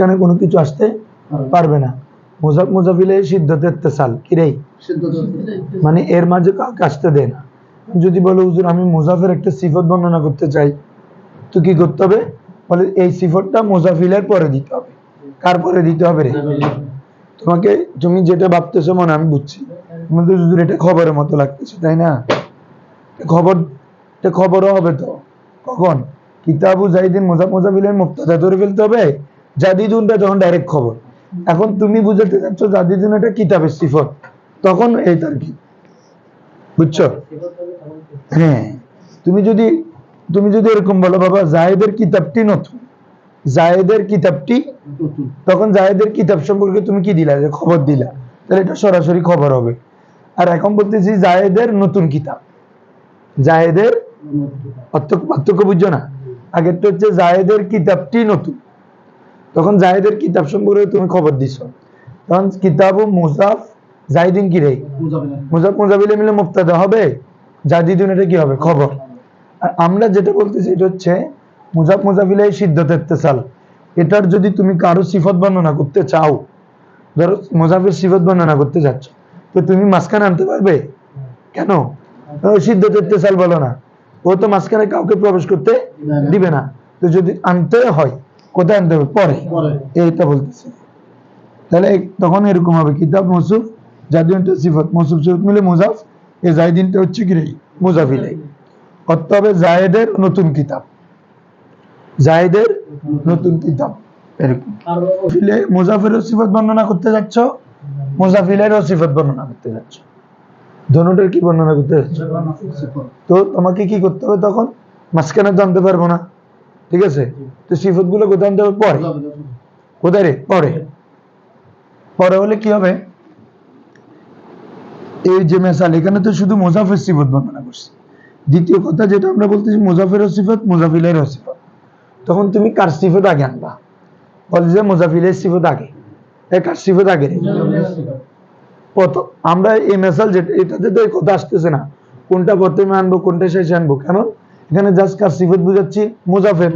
মাঝখানে কোনো কিছু আসতে পারবে না। মুজাফ মুজাফিলে সিদ্ধতে ইত্তেসাল কিরেই মানে এর মাঝে কাউকে আসতে দেয় না। যদি বলো হুজুর আমি মুজাফের একটা সিফত বর্ণনা করতে চাই তো কি করতে হবে? বলে এই সিফতটা মুজাফিলের পরে দিতে হবে। কার পরে দিতে হবে রে? তোমাকে তুমি যেটা ভাবতেছো মনে আমি বুঝছি। তোমাদের হুজুর এটা খবরের মতো লাগতেছে তাই না? খবর এটা খবরও হবে তো। কখন? কিতাবু জাইদিন মুজাফ মুজাফিলের মুক্তাদা ধরে ফেলতে হবে জাদিদুনটা তখন ডাইরেক্ট খবর। এখন তুমি বুঝাতে চাচ্ছ জাদিদুন এটা কিতাবের সিফত। তখন এই তার কি বুঝছ? হ্যাঁ। তুমি যদি তুমি যদি এরকম বলো বাবা জায়েদের কিতাবটি নতুন। জায়েদের কিতাবটি তখন জায়েদের কিতাব সম্পর্কে তুমি কি দিলা? যে খবর দিলা। তাহলে এটা সরাসরি খবর হবে। আর এখন বলতেছি জায়েদের নতুন কিতাব। জায়েদের পার্থক্য বুঝছ না? আগেরটা হচ্ছে জায়েদের কিতাবটি নতুন। তখন জায়েদের কিতাব সম্পর্কে তুমি খবর দিছ। তখন কিতাব ও মুজাফ জাহিদিন কি রে? মুজাফ মুজাফিলে মিলে মুক্তাদা হবে? জাদিদুন এটা কি হবে? খবর। আর আমরা যেটা বলতেছি এটা হচ্ছে মুজাফ মুজাফিলে সিদ্ধত ইত্তেসাল। এটার যদি তুমি কারও সিফত বর্ণনা করতে চাও ধরো মুজাফির সিফত বর্ণনা করতে যাচ্ছ তো তুমি মাঝখানে আনতে পারবে? কেন? সিদ্ধ সিদ্ধত ইত্তেসাল বলো না। ও তো মাঝখানে কাউকে প্রবেশ করতে দিবে না। তো যদি আনতে হয় কোথায় আনতে হবে পরে। এইটা বলতেছে। তাহলে তখন এরকম হবে। কিতাব মসুফ জাদিনটা সিফত মসুফ সিফত মিলে মুজাফ এই জাহিদিনটা হচ্ছে কি মুজাফিলাই অর্থ হবে জায়েদের নতুন কিতাব। জায়েদের নতুন কিতাব। এরকম। মুজাফিরের সিফত বর্ণনা করতে যাচ্ছ মুজাফিলের সিফত বর্ণনা করতে যাচ্ছ। কি বর্ণনা করতে যাচ্ছ? তো তোমাকে কি করতে হবে তখন? মাঝখানে জানতে পারব না। ঠিক আছে? তো সিফতগুলো কোথায় আনতে হবে পরে। কোথায় রে? পরে। পরে হলে কি হবে? এই যে মেসাল এখানে তো শুধু মুজাফের সিফত বর্ণনা করছে। দ্বিতীয় কথা যেটা আমরা বলতেছি মুজাফের সিফত মুজাফিলের সিফত। তখন তুমি কার সিফত আগে আনবা? বলে যে মুজাফিলের সিফত আগে। কার সিফত আগে প্রথম আমরা এই মেসাল যেটা এটাতে তো এই কথা আসতেছে না। কোনটা প্রথমে আনব কোনটা শেষে আনব? কেন এখানে জাস্ট কার সিফত বুঝাচ্ছি? মুজাফের।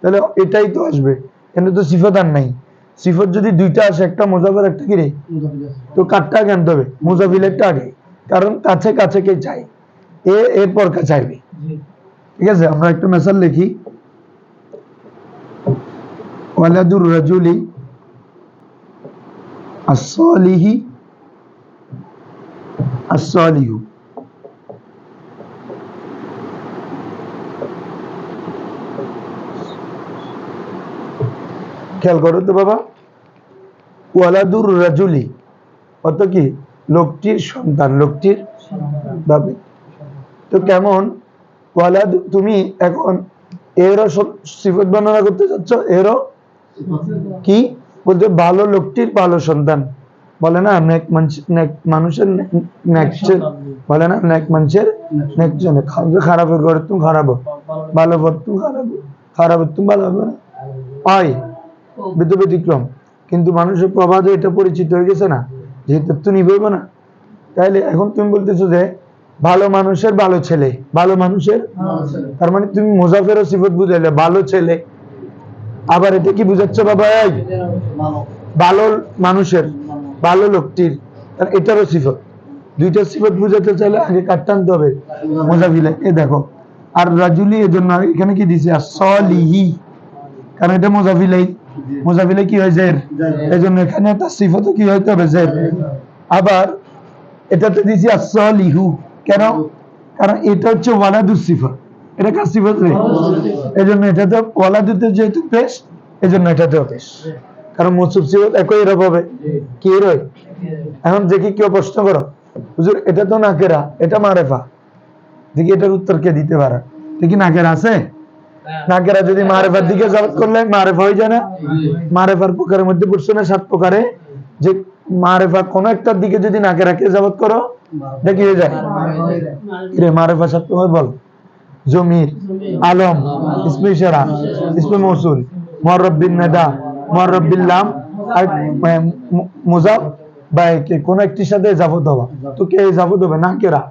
তাহলে এটাই তো আসবে। এখানে তো সিফত আর নাই। সিফত যদি দুইটা আসে একটা মুজাফের একটা কি রে? তো কাঠটা আগে আনতে হবে। মুজাফিলেরটা আগে। কারণ কাছে কাছে কে চাই এ এরপর চাইবে। ঠিক আছে? আমরা একটু মেসাল লিখি। ওয়ালাদুর রাজুলি আসলিহি আসলিহু খেয়াল করো তো বাবা। ওয়ালাদুর রাজুলি অত কি? লোকটির সন্তান, লোকটির ভাবে তো কেমন? ওয়ালাদ, তুমি এখন এরও সিফত বর্ণনা করতে চাচ্ছ? এরও? কি? বলতে ভালো লোকটির ভালো সন্তান। বলে না, নেক মানুষ- মানুষের নে- বলে না, নেক মানুষের নেক জনে খারাপ করে তুমি খারাপ। ভালো পর তুমি খারাপ। খারাপ তুমি ভালো হবে বিদ্য ব্যতিক্রম। কিন্তু মানুষের প্রবাদে এটা পরিচিত হয়ে গেছে না যেহেতু তো নিবেব না। তাইলে এখন তুমি বলতেছো যে ভালো মানুষের ভালো ছেলে ভালো মানুষের? তার মানে তুমি মুজাফের সিফত বুঝাইলে ভালো ছেলে। আবার এটা কি বুঝাচ্ছ বাবা ভালো। মানুষের ভালো লোকটির এটারও সিফত। দুইটা সিফত বুঝাতে চাইলে আগে কাটতে আনতে হবে মুজাফিলে। এ দেখো আর রাজুলি এর জন্য এখানে কি দিছে? আর সলিহি। কারণ এটা মুজাফিলাই। মুজাফিলে কি হয় জের? এই জন্য এখানে তার সিফত কি হইতে হবে? জের। আবার এটাতে দিছি আর সলিহু কেন? কারণ এটা হচ্ছে ওয়ালাদুর সিফত। এটা কার সিফত রে? এই জন্য এটাতে ওয়ালাদুতে যেহেতু পেশ এই জন্য এটাতেও পেশ। কারণ মসুব সিফত একই রব হবে। কি রয় এখন দেখি কেউ প্রশ্ন করো। হুজুর এটা তো নাকেরা এটা মারেফা। দেখি এটার উত্তর কে দিতে পারে। দেখি নাকেরা আছে? নাকেরা যদি মারেফার দিকে জবাব করলে মারেফা হয়ে যায় না। মারেফার প্রকারের মধ্যে পড়ছে না সাত প্রকারে। যে মারেফা কোন একটার দিকে যদি নাকেরাকে জবাব করো এটা কি হয়ে যায়? রে মারেফা সাত প্রকার বল? জমির আলম ইসমে ইশারা ইসমে মৌসুল মুআররাবিন নাদা মুআররাবিল্লাম আর মুজাফ বা কোন একটির সাথে ইজাফত হওয়া তো কে ইজাফত হবে? নাকেরা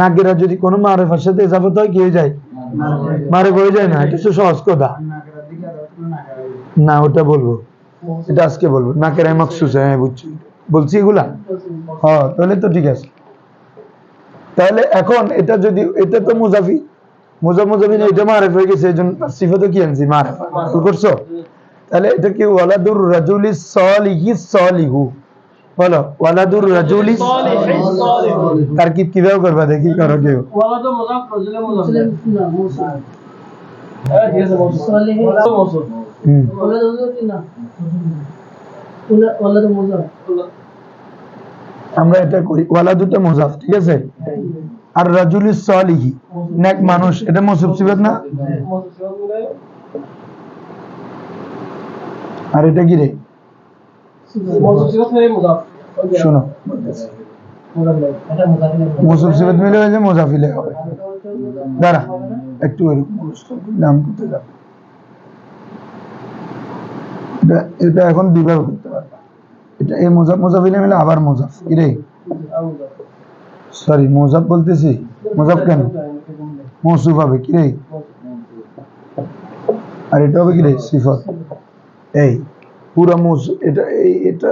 নাকেরা যদি কোনো মারেফার সাথে ইজাফত হয় কি হয়ে যায়? মারে হয়ে যায় না, এটা সহজ কথা। না, ওটা বলব। এটা আজকে বলব। নাকেরাই মকসুস হ্যাঁ বুঝছি। বলছি এগুলা? হ্যাঁ তাহলে তো ঠিক আছে। তাহলে এখন এটা যদি, এটা তো মুজাফি। মুজা মুজাফি না, এটা মারেফ হয়ে গেছে এই জন্য সিফাতে কি আনছি? মারেফা। করছ? তাহলে এটা কি, ওয়ালাদুর রাজুলি সলিহি সলিহু? বলো ওয়ালাদুর রাজুলি তার কি কীভাবে করবা দেখি, করো কেউ। আমরা এটা করি। ওয়ালাদুটা মোজাফ, ঠিক আছে? আর রাজুলি সলিহি, নেক মানুষ। এটা মৌসুফ সিবাদ না? আর এটা কি রে? মৌসুফ সিবাদ মুজাফ। শোনো। এটা মুজাফ মিলে হয়ে যায় মুজাফিলে হবে। দাঁড়া, একটু নাম করতে এটা এখন দুইভাবে করতে পারবা এটা এই মোজাফ মোজাফিলে মিলে আবার মোজাফ। কি সরি মোজাফ বলতেছি। মোজাফ কেন? মৌসুফ হবে কি রে? আর এটা হবে কি রে? সিফত। এই, পুরা মৌসুফ এটা, এই, এটা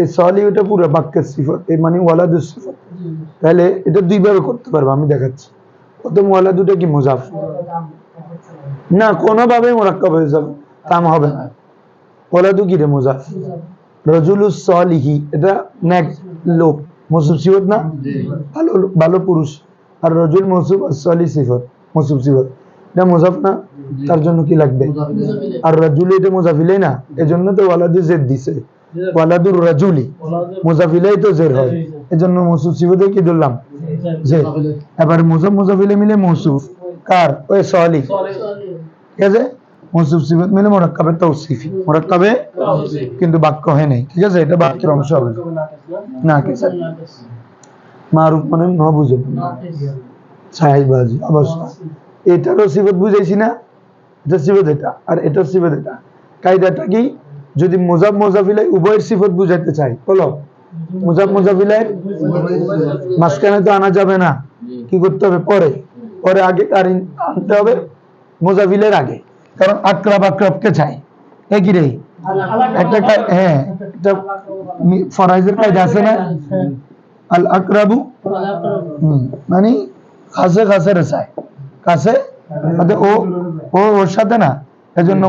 এই সলি এটা পুরো বাক্যের সিফত এই মানে ওয়ালাদুর সিফত। তাহলে এটা দুইভাবে করতে পারব আমি দেখাচ্ছি। প্রথম ওয়ালাদুটা কি মুজাফ? না কোনোভাবেই মোরাক্কাব হয়ে যাবে কাম হবে না। ওয়ালাদু কি রে মুজাফ? রজুলুস সলিহি এটা নেক লোক মসুব সিফত না? ভালো ভালো পুরুষ। আর রজুল মসুব সলি সিফত মসুব সিফত। এটা মুজাফ না? তার জন্য কি লাগবে? আর রাজুলি এটা মুজাফিলাই না এজন্য তো ওয়ালাদু জেদ দিছে। ওয়ালাদুর রাজুলি। মুজাফিলাই তো জের হয়। এজন্য মসুব সিফতে কি ধরলাম? এবার মুজাফ মুজাফিলে মিলে মৌসুফ। কার? ওই সলি ঠিক আছে? মৌসুফ সিফত মিলে মোরাক্কাবে তৌসিফি। মোরাক্কাবে কিন্তু বাক্য হয় নাই। ঠিক আছে? এটা বাক্যের অংশ হবে। না। কি স্যার মারুফ মানে ন বুঝে। সাহেবাজি অবস্থা। এটারও সিফত বুঝাইছি না। এটা সিফত এটা। আর এটার সিফত এটা। কায়দাটা কি? যদি মোজাব মোজাফিলাই উভয়ের সিফত বুঝাইতে চাই বলো। মুজাব মুজাফিলাই মাঝখানে তো আনা যাবে না। কি করতে হবে? পরে। পরে আগে কার আনতে হবে মুজাফিলের আগে। কারণ আক্রাব আক্রাবকে চাই একই রে? একটা হ্যাঁ একটা ফরাইজের আছে না? আল মানে কাছে কাছে রেসায় কাছে ও ওর সাথে না। এজন্য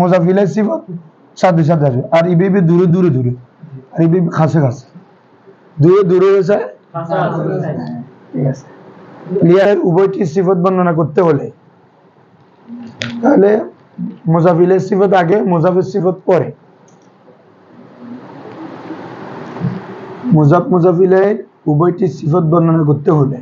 মোজাফিলের সিফত সাথে সাথে আসবে। আর ইবিবি দূরে দূরে দূরে। আর ইবিবি কাছে কাছে দূরে দূরে রেসায় ঠিক উভয়টি সিফত বর্ণনা করতে হলে তাহলে মুজাফিলের সিফত আগে মুজাফির সিফত পরে। মুজাফ মুজাফিলের উভয়টি সিফত বর্ণনা করতে হলে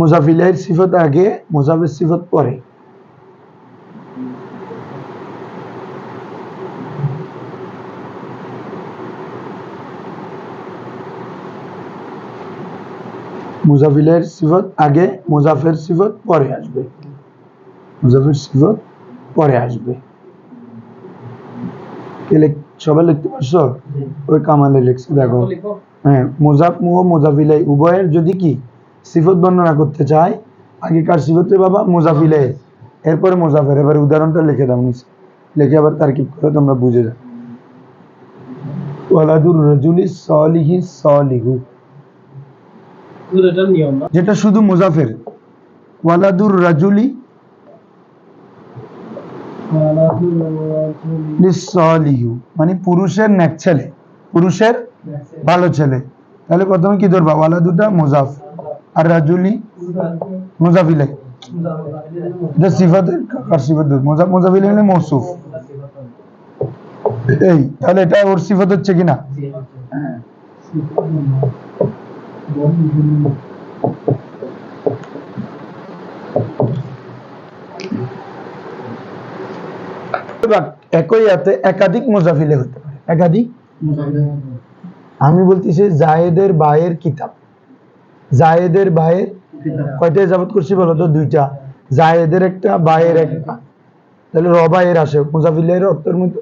মুজাফিলের সিফত আগে মুজাফির সিফত পরে। মুজাফিলের সিফত আগে মুজাফের সিফত পরে আসবে। মুজাফের সিফত পরে আসবে। সবাই লিখতে পারছ? ওই কামালে লিখছে দেখো। হ্যাঁ মুজাফ ও মুজাফিলাই উভয়ের যদি কি? সিফত বর্ণনা করতে চায় আগেকার সিফতে বাবা মুজাফিলে। এরপরে মুজাফের। এবার উদাহরণটা লিখে দাও নিচে। লিখে আবার তারকিব করে তোমরা বুঝে যাও। ওয়ালাদুর রাজুলি সলিহি সলিহু। যেটা শুধু মুজাফের। ওয়ালাদুর রাজুলি মানে পুরুষের নেক ছেলে। পুরুষের ভালো ছেলে। তাহলে প্রথমে কি ধরবা? ওয়ালাদুটা মুজাফ। আর রাজুলি মুজাফিলে এটা সিফাতের কার সিফাত ধর মুজাফ মুজাফিলে মৌসুফ এই তাহলে এটা ওর সিফাত হচ্ছে কিনা একই হাতে একাধিক মুজাফিলে হতে পারে। একাধিক? আমি বলতেছি জায়েদের বায়ের কিতাব। জায়েদের বায়ের কয়টা যাবত করছি বলো তো? দুইটা। জায়েদের একটা বায়ের একটা। তাহলে রবায়ের আসে মুজাফিলের অর্থের মধ্যে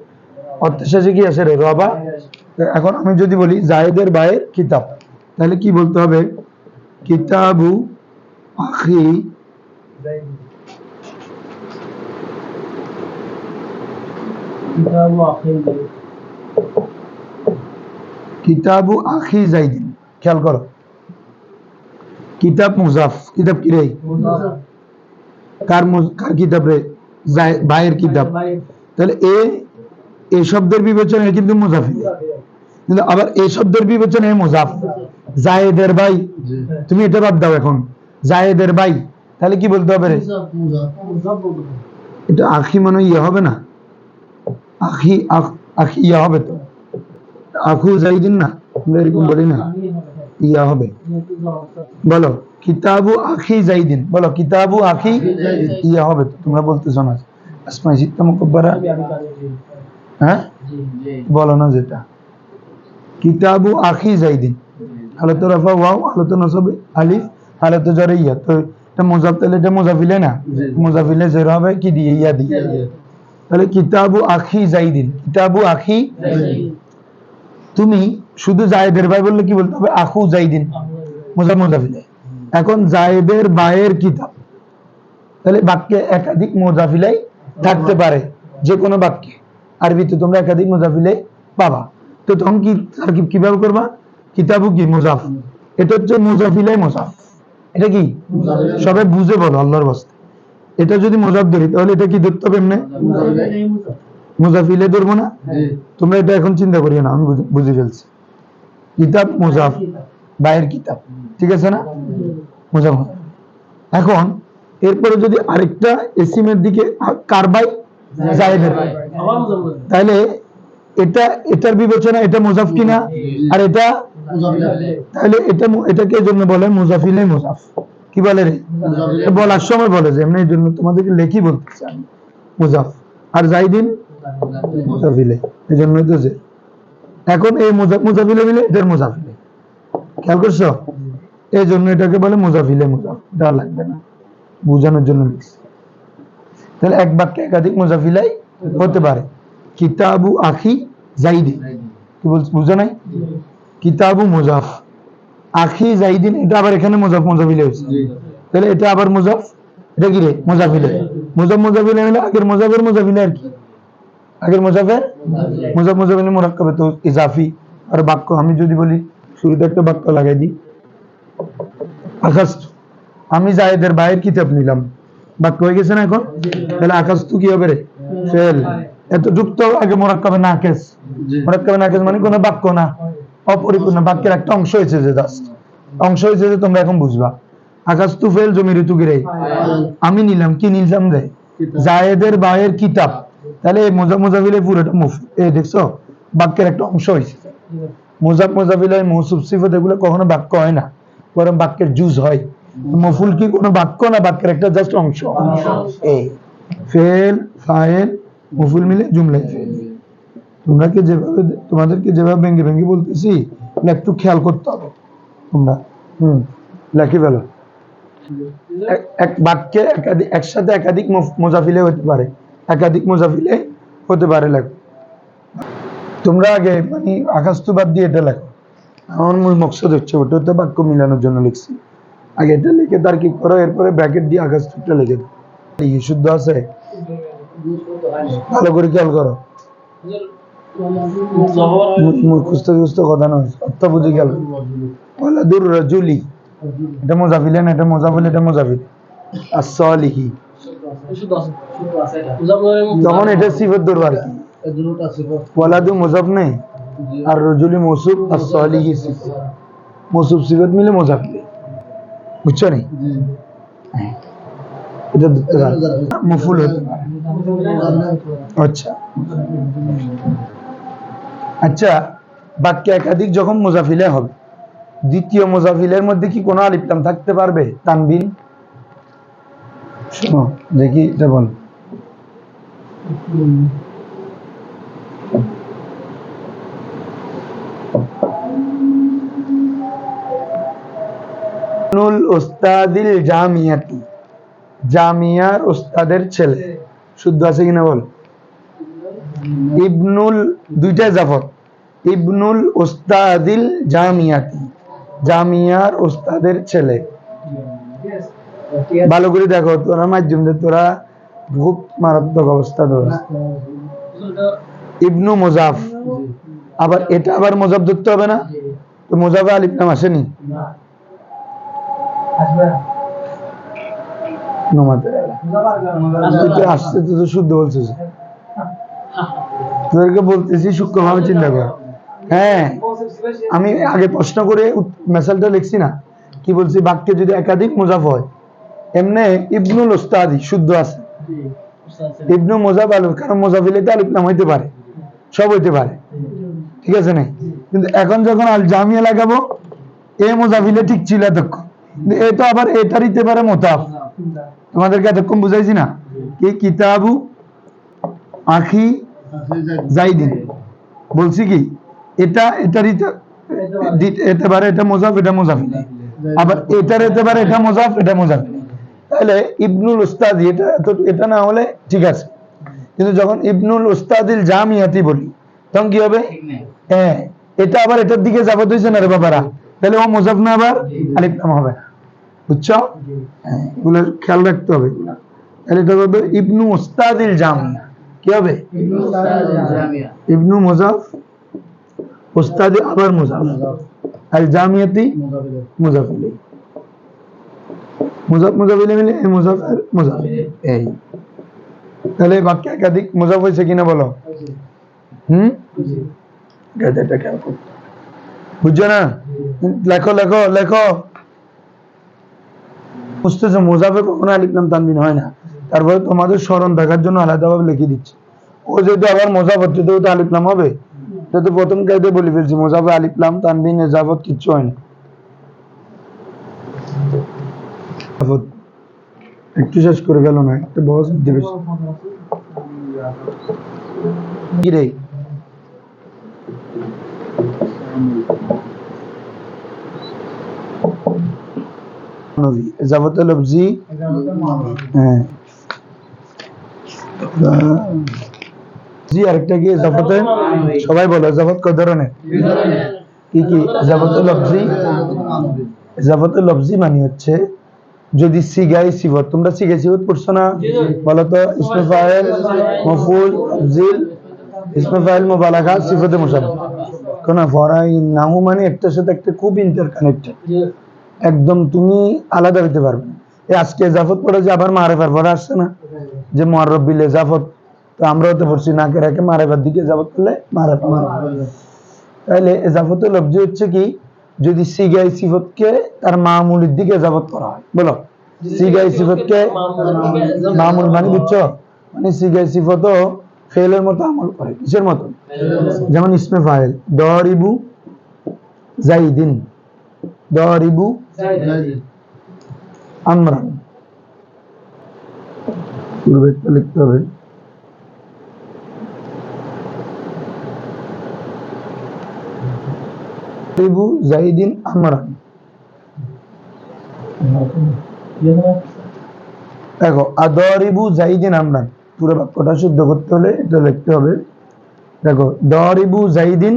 অর্থ শেষে কি আছে রে? রবা? এখন আমি যদি বলি জায়েদের বায়ের কিতাব তাহলে কি বলতে হবে? কিতাবু আখি কিতাবু আখি জাইদিন। খেয়াল করো। কিতাব মুজাফ কিতাব কি রে? কার কার কিতাব রে? ভাইয়ের কিতাব তাহলে এ এই শব্দের বিবেচনায় কিন্তু মুজাফি কিন্তু আবার এই শব্দের বিবেচনায় মুজাফ। জায়েদের ভাই তুমি এটা বাদ দাও এখন। জায়েদের ভাই তাহলে কি বলতে হবে রে? মুজাফ মুজাফ মুজাফ বলতে হবে। এটা আখি মানে ইয়ে হবে না? আখি আখ- ইয়া হবে তো। আখু জাইদিন না? আমরা এরকম বলি না। ইয়া হবে। বলো কিতাবু আখি জাইদিন বলো কিতাবু আখি ইয়া হবে। তোমরা বলতেছো না। আসমাই সিত্তা মুকব্বারা? হ্যাঁ? বলো না যেটা। কিতাবু আখি জাইদিন হালত রফা ওয়াও হালত নসব আলিফ হালত জরে ইয়া। তো এটা মুজাফ তাহলে এটা মুজাফিলে না? মুজাফিলে জের হবে কি দিয়ে? ইয়া দিয়ে। তাহলে কিতাবু আখি জাইদিন কিতাবু আখি তুমি শুধু জায়েদের ভাই বললে কি বলতে হবে? আখু জাইদিন মুজা মুজাফিলে এখন জায়েদের বায়ের কিতাব। তাহলে বাক্যে একাধিক মুজাফিলাই থাকতে পারে যে কোনো বাক্যে। আরবিতে তোমরা একাধিক মুজাফিলাই পাবা। তো তখন কি তারকিব কীভাবে করবা? কিতাবু কি? মুজাফ। এটা হচ্ছে মুজাফিলাই মুজাফ। এটা কি? সবাই বুঝে বলো আল্লাহর বাস্তে এটা যদি মোজাফ ধরি তাহলে এটা কি ধরতে হবে এমনি? মুজাফিলে ধরবো না? তোমরা এটা এখন চিন্তা করিও না আমি বুঝে- বুঝে ফেলছি। কিতাব মুজাফ, বাইরের কিতাব। ঠিক আছে না? মুজাফ এখন, এরপরে যদি আরেকটা এসিমের দিকে কারবাই মুজাফ বলতে হবে। তাহলে এটা, এটার বিবেচনা এটা মুজাফ কিনা? আর এটা তাহলে এটা এটাকে জন্য বলে? মুজাফিলে মুজাফ। কি বলে রে? বলার সময় বলে যে, এমনি জন্য তোমাদেরকে লেখি বলতেছি আমি। মুজাফ। আর জাইদিন মুজাফিলে। এই জন্যই তো যে এখন এই মুজা- মুজাফিলে মিলে এটার মুজাফিলে খেয়াল করছ? এই জন্য এটাকে বলে মুজাফিলে মুজাফ এটা লাগবে না। বোঝানোর জন্য লিখছি। তাহলে এক বাক্যে একাধিক মুজাফিলাই হতে পারে। কিতাবু আখি জাইদি কি বলছ বুঝো নাই? কিতাবু মুজাফ। আখি জাইদিন এটা আবার এখানে মুজাফ মুজাফিলে হয়েছে। তাহলে এটা আবার মুজাফ? এটা কি রে? মুজাফিলে। মুজাফ মুজাফিলে হলে আগের মুজাফের মুজাফিলে আর কি? আগের মুজাফের? মুজাফ মুজাফিলে মুরাক্কাবে তো ইজাফি। আর বাক্য আমি যদি বলি শুরুতে একটা বাক্য লাগাই দিই। আকাশ আমি জায়েদের বাইরের কিতাব নিলাম। বাক্য হয়ে গেছে না এখন? তাহলে আকাশ তো কি হবে রে? ফেল। এত যুক্ত আগে মোরাক্কাবে নাকেস মোরাক্কাবে নাকেস মানে কোনো বাক্য না। অপরিপূর্ণ বাক্যের একটা অংশ হয়েছে যে জাস্ট। অংশ হয়েছে যে তোমরা এখন বুঝবা। আকাশ তু ফেল জমি ঋতু গিরে আমি নিলাম কি নিলাম রে? জায়েদের বায়ের কিতাব। তাহলে এই মোজা মোজাবিলে পুরোটা মুফ এই দেখছ? বাক্যের একটা অংশ হয়েছে মোজাব মোজাবিলে মৌসুফ সিফত এগুলো কখনো বাক্য হয় না। বরং বাক্যের জুজ হয়। মফুল কি কোনো বাক্য না বাক্যের একটা জাস্ট অংশ? এই। ফেল ফাইল মফুল মিলে জুমলাই ফেল তোমরা কি যেভাবে তোমাদেরকে যেভাবে ভেঙ্গে ভেঙ্গে বলতেছি একটু খেয়াল করতে হবে। তোমরা হুম লেখি ফেলো। এক- বাক্যে একাধিক একসাথে একাধিক মুজাফিলে হতে পারে। একাধিক মুজাফিলে হতে পারে লেখো। তোমরা আগে মানে আকাশ বাদ দিয়ে এটা লেখো। আমার মূল মকসদ হচ্ছে ওটা তো বাক্য মিলানোর জন্য লিখছি। আগে এটা লিখে তার কি করো? এরপরে ব্র্যাকেট দিয়ে আকাশ টুকটা লিখে দাও। শুদ্ধ আছে? ভালো করে খেয়াল করো। মুখস্থ মুখস্থ কথা নয় অর্থ বুঝে এটা না, এটা এটা আসলিহি শুধু তখন এটা। সিফত ধরবো আর কি ওয়ালাদু মোজাফ নেই? আর রজুলি মৌসুফ সিফত মৌসুফ সিফত মিলে মোজাফিলে বুঝছ নি। এটা ধরতে পারো মফুল আচ্ছা। আচ্ছা বাক্যে একাধিক যখন মুজাফিলে হবে দ্বিতীয় মুজাফিলের মধ্যে কি কোনো আলিপ্তাম থাকতে পারবে? তানবিন? শোনো দেখি, এটা বল। নুল উস্তাদিল জামিয়াতি। জামিয়ার উস্তাদের ছেলে। শুদ্ধ আছে কিনা বল? ইবনুল, দুইটা জাফত ইবনুল ওস্তাদিল জামিয়াতি। জামিয়ার ওস্তাদের ছেলে। ভালো করে দেখো, তোরা মাধ্যম তোরা খুব মারাত্মক অবস্থা ধর। ইবনু মোজাফ। আবার এটা আবার মোজাফ ধরতে হবে না? তো মোজাফে আলিফ নাম আসেনি? তুই তো আসতে তো শুদ্ধ বলছিস। তোদেরকে বলতেছি সূক্ষ্মভাবে চিন্তা কর। হ্যাঁ আমি আগে প্রশ্ন করে মেসালটা লিখছি না। কি বলছি? বাক্যে যদি একাধিক মোজাফ হয় এমনি ইবনুল ওস্তাদি শুদ্ধ আছে। ইবনু মোজাফ আলু কারণ মোজাফিলে আলিফ নাম হইতে পারে। সব হইতে পারে। ঠিক আছে না কিন্তু এখন যখন আল জামিয়া লাগাবো এ মোজাফিলে ঠিক ছিল এতক্ষণ। কিন্তু এ তো আবার এটা দিতে পারে মোতাফ। তোমাদেরকে এতক্ষণ বুঝাইছি না? কি কিতাবু আখি জাইদিন। বলছি কি এটা এটা দিতে- পারে এটা মোজাফ এটা মোজাফিল আবার এটার যেতে পারে এটা মোজাফ এটা মোজাফিল তাহলে ইবনুল উস্তাদ এটা এত- এটা না হলে ঠিক আছে। কিন্তু যখন ইবনুল উস্তাদিল জামিয়াতি বলি তখন কি হবে? হ্যাঁ এটা আবার এটার দিকে যাবত হয়েছে না রে বাবারা? তাহলে ও মোজাফ না আবার আলিফ নাম হবে বুঝছ? হ্যাঁ এগুলো খেয়াল রাখতে হবে এগুলা। তাহলে এটা হবে ইবনু উস্তাদিল জামিয়া। কি হবে? ইবনু মুজাফ উস্তাদি আবার মুজাফ। আল জামিয়াতি মুজাফ মুজাফ মিলে মুজাফ এই তাহলে একাধিক মুজাফ হয়েছে কিনা বলো? হুম। বুঝছ না? লেখো লেখো লেখো। বুঝতেছো? কখনো আলিফ নাম তানবিন হয় না। তারপরে তোমাদের স্মরণ দেখার জন্য আলাদাভাবে লিখে দিচ্ছি। ও যেহেতু আবার মোজাফ হচ্ছে তো ওটা আলিফ নাম হবে যেহেতু প্রথম কায়দে বলে ফেলছি, মোজাফে আলিফ নাম তানবিন এজাফত কিচ্ছু হয় না এজাফত। একটু শেষ করে গেল না, একটা হ্যাঁ। আরেকটা কি সবাই বলো এজাফত কয় ধরনের? কি কি এজাফতে লফজি এজাফতে লফজি মানে হচ্ছে যদি সিগাই সিফত তোমরা সিগাই সিফত পড়ছো না? বলো তো ইসমে ফাইল মফুল জিল ইসমে ফাইল সিফতে কোন ফরাই নাহু মানে একটার সাথে একটা খুব ইন্টারকানেক্টেড একদম তুমি আলাদা হইতে পারবে এই আজকে এজাফত পড়ে যে আবার মারেফার পরে আসছে না? যে মরব্বিল এজাফত তো আমরাও তো পড়ছি নাকে রেখে মারেফার দিকে এজাফত করলে মারেফা তাহলে এজাফতে লব্জি হচ্ছে কি? যদি সিগাই সিফতকে তার মামুলের দিকে এজাফত করা হয়। বলো, সিগাই সিফতকে মামুল মানে বুঝছ? মানে সিগাই সিফতও ফেলের মতো আমল করে, কিসের মতো? যেমন ইসমে ফাইল দরিবু জাইদিন দরিবু আমরান। লিখতে হবে। দরিবু জাইদিন আমরান দেখো আদরিবু জাইদিন আমরান পুরো বাক্যটা শুদ্ধ করতে হলে এটা লিখতে হবে। দেখো দরিবু জাইদিন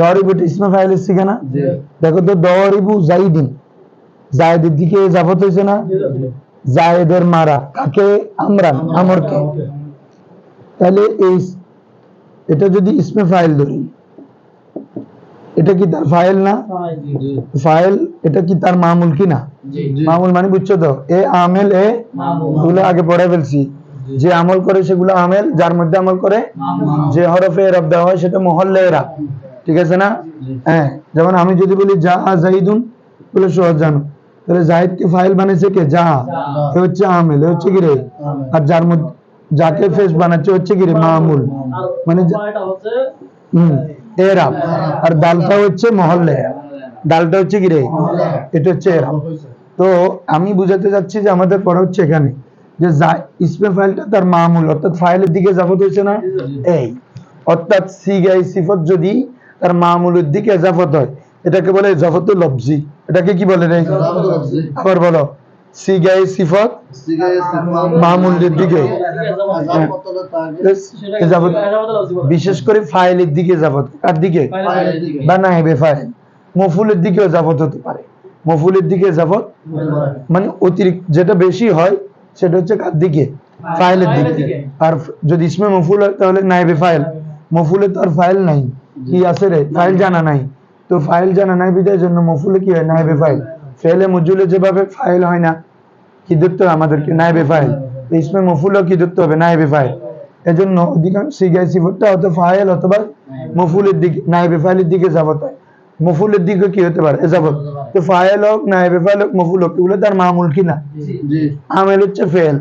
দরিবু ইসমে ফাইল এসছে কেনা? দেখো তো দরিবু জাইদিন জায়দের দিকে জাফত হয়েছে না? জায়েদের মারা। কাকে? আমরান আমরকে। তাহলে এই এটা যদি ইসমে ফাইল ধরি এটা কি তার ফাইল না? ফাইল এটা কি তার মামুল কি না? মামুল মানে বুঝছ তো? এ আমেল এ ওগুলো আগে পড়ে ফেলছি। যে আমল করে সেগুলো আমেল যার মধ্যে আমল করে যে হরফে এরাব দেওয়া হয় সেটা মহল্লে এরাব ঠিক আছে না? হ্যাঁ যেমন আমি যদি বলি যা জাহিদুন বলে সহজ জানো। তাহলে জাহিদ জাহিদকে ফাইল বানিয়েছে কে যা এ হচ্ছে আমেল এ হচ্ছে কি রে? আর যার মধ্যে যাকে ফেস বানাচ্ছে হচ্ছে কি রে? মামুল। মানে যা- এরাব আর ডালটা হচ্ছে মহল্লে। ডালটা হচ্ছে কি রে? এটা হচ্ছে এরাব তো আমি বুঝাতে যাচ্ছি যে আমাদের পড়া হচ্ছে এখানে যে ইসমে ফাইলটা তার মামুল অর্থাৎ ফাইলের দিকে জাফত হয়েছে না? এই। অর্থাৎ সিগাই সিফত যদি তার মামুলের দিকে জাফত হয় এটাকে বলে জাফত লফজি। এটাকে কি বলে রে? আবার বলো। সিফত দিকে বিশেষ করে ফাইলের দিকে যাবত কার দিকে? বা নাইবে ফাইল। মফুলের দিকেও যাবত হতে পারে। মফুলের দিকে যাবত মানে অতিরিক্ত যেটা বেশি হয় সেটা হচ্ছে কার দিকে? ফাইলের দিকে। আর যদি ইসমে মফুল হয় তাহলে নাইবে ফাইল। মফুলে তো আর ফাইল নাই। কি আছে রে? ফাইল জানা নাই। তো ফাইল জানা নাই বিদায়ের জন্য মফুলে কি হয়? নাইবে ফাইল। ফেলে মজুলে যেভাবে ফাইল হয় না কি ধরতে হবে আমাদেরকে? নাইবে ফাইল ইসমে মফুলও কি ধরতে হবে? নাইবে ফাইল এজন্য অধিকাংশ সিগাই সিফতটা হয়তো ফাইল অথবা মফুলের দিকে নাইবে ফাইলের দিকে যাবত হয় মফুলের দিকে কি হতে পারে? যাবত তো ফাইল হোক নাইবে হোক মফুল হোক এগুলো তার মামুল কিনা আমেল হচ্ছে ফেল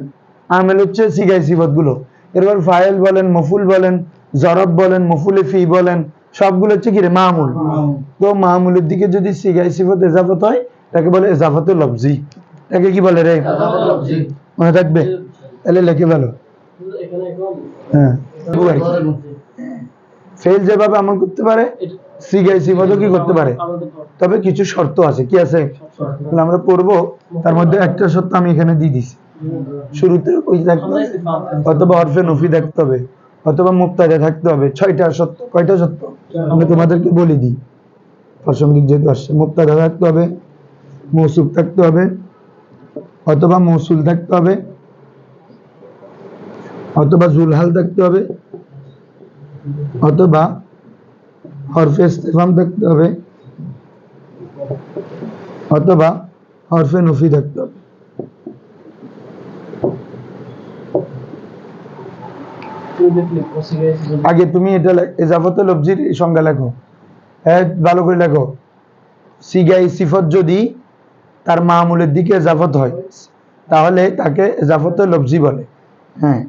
আমেল হচ্ছে সিগাই গুলো। এরপর ফাইল বলেন মফুল বলেন জরব বলেন মফুলে ফি বলেন সবগুলো হচ্ছে কি রে? মামুল। তো মামুলের দিকে যদি সিগাই সিফত এজাফত হয় তাকে বলে এজাফতে লফজি। তাকে কি বলে রে? মনে থাকবে? তাহলে লেখে ভালো হ্যাঁ। ফেল যেভাবে আমল করতে পারে সিগাই সিফতও কি করতে পারে? তবে কিছু শর্ত আছে। কি আছে? আমরা পড়ব। তার মধ্যে একটা শর্ত আমি এখানে দিয়ে দিছি। শুরুতে ওই থাকতে হবে। অথবা অরফে নফি থাকতে হবে। অথবা মুক্তাদে থাকতে হবে। ছয়টা সত্য কয়টা সত্য আমি তোমাদেরকে বলে দিই। প্রাসঙ্গিক যেহেতু আসছে মুক্তাদা থাকতে হবে। মৌসুফ থাকতে হবে, অথবা মৌসুল থাকতে হবে, অথবা জুলহাল থাকতে হবে, অথবা হরফে ইস্তেফাম থাকতে হবে, অথবা হরফে নফি থাকতে হবে। আগে তুমি এটা এজাফতে লফজির সংজ্ঞা লেখো। হ্যাঁ ভালো করে লেখো। সিগাই, সিফত যদি তার মামুলের দিকে এজাফত হয়। তাহলে তাকে এজাফতে লফজি বলে। হ্যাঁ।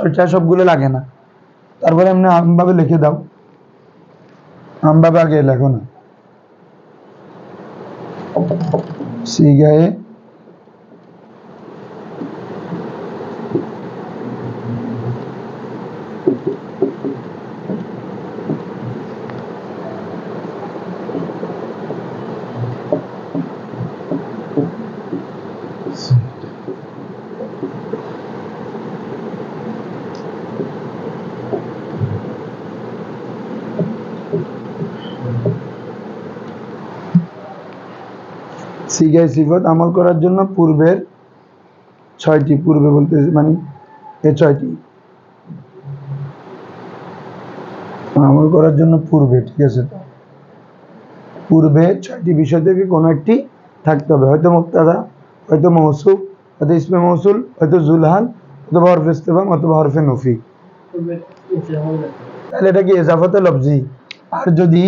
ওইটা সবগুলো লাগে না। তারপরে এমনি আমভাবে লিখে দাও। আমভাবে আগে লেখো না। সিগায়ে সিগাই সিফত আমল করার জন্য পূর্বের ছয়টি, পূর্বে বলতে মানে এ ছয়টি। আমল করার জন্য পূর্বে, ঠিক আছে তো? পূর্বে ছয়টি বিষয় থেকে কোনো একটি থাকতে হবে। হয়তো মুক্তাদা, হয়তো মৌসুফ হয়তো ইসমে মৌসুল হয়তো জুলহান অথবা হরফে ইস্তেফাম, অথবা হরফে নফি। তাহলে এটা কি এজাফতে লফজি? আর যদি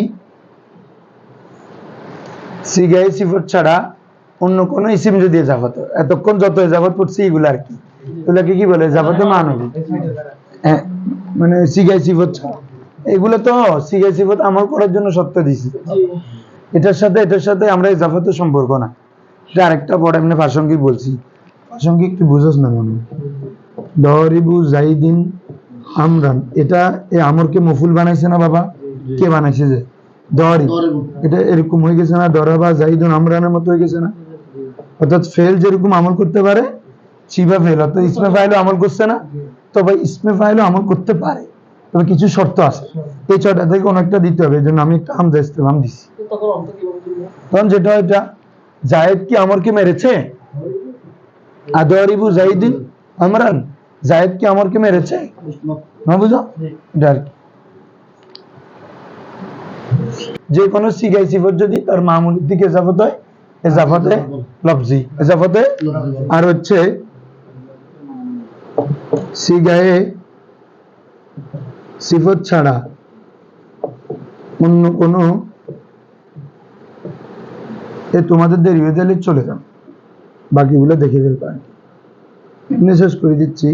সিগাই সিফত ছাড়া অন্য কোন ইসিম যদি এজাফত এতক্ষণ যত এজাফত পড়ছি এগুলো আর কি। এগুলাকে কি বলে? এজাফতে মানবী হ্যাঁ, মানে সিগাই সিফত এগুলো তো সিগাই সিফত আমল করার জন্য সত্য দিছি এটার সাথে এটার সাথে আমরা এজাফতের সম্পর্ক না। এটা আরেকটা পড়ে এমনি প্রাসঙ্গিক বলছি। প্রাসঙ্গিক তুই বুঝোস না মনে। দরিবু জাইদিন আমরান এটা এই আমরকে মফুল বানাইছে না বাবা? কে বানাইছে যে? দরি এটা এরকম হয়ে গেছে না? দরাবা জাইদুন আমরানের মতো হয়ে গেছে না? অর্থাৎ ফেল যেরকম আমল করতে পারে শিবা ফেল অর্থাৎ ইসমে ফাইলও আমল করছে না তবে ইসমে ফাইলও আমল করতে পারে। তবে কিছু শর্ত আছে। এই ছয়টা থেকে কোনো একটা দিতে হবে এই জন্য আমি একটা হামজা ইস্তেফাম দিছি। তখন যেটা হয় এটা জায়েদ কি আমরকে মেরেছে? আদরিবু জাইদিন আমরান। জায়েদ কি আমরকে মেরেছে? না বুঝো? এটা আর কি। যে কোনো সিগাই সিফত যদি তার মামুলির দিকে এজাফত হয় এজাফতে? লফজি। এজাফতে? আর হচ্ছে সিগায়ে সিফত ছাড়া অন্য কোনো এ তোমাদের দেরি হয়ে গেলে চলে যাও বাকিগুলো দেখে ফেলবে আর কি। এমনি শেষ করে দিচ্ছি।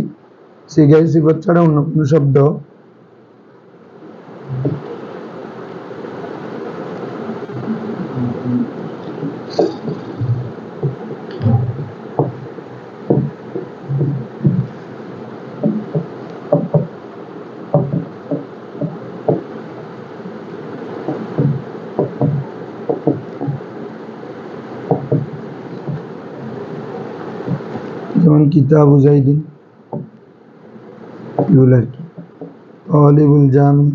সিগাই সিফত ছাড়া অন্য কোনো শব্দ যেমন কিতাবু জাইদিন এগুলো আর কি। তলিবুল জামি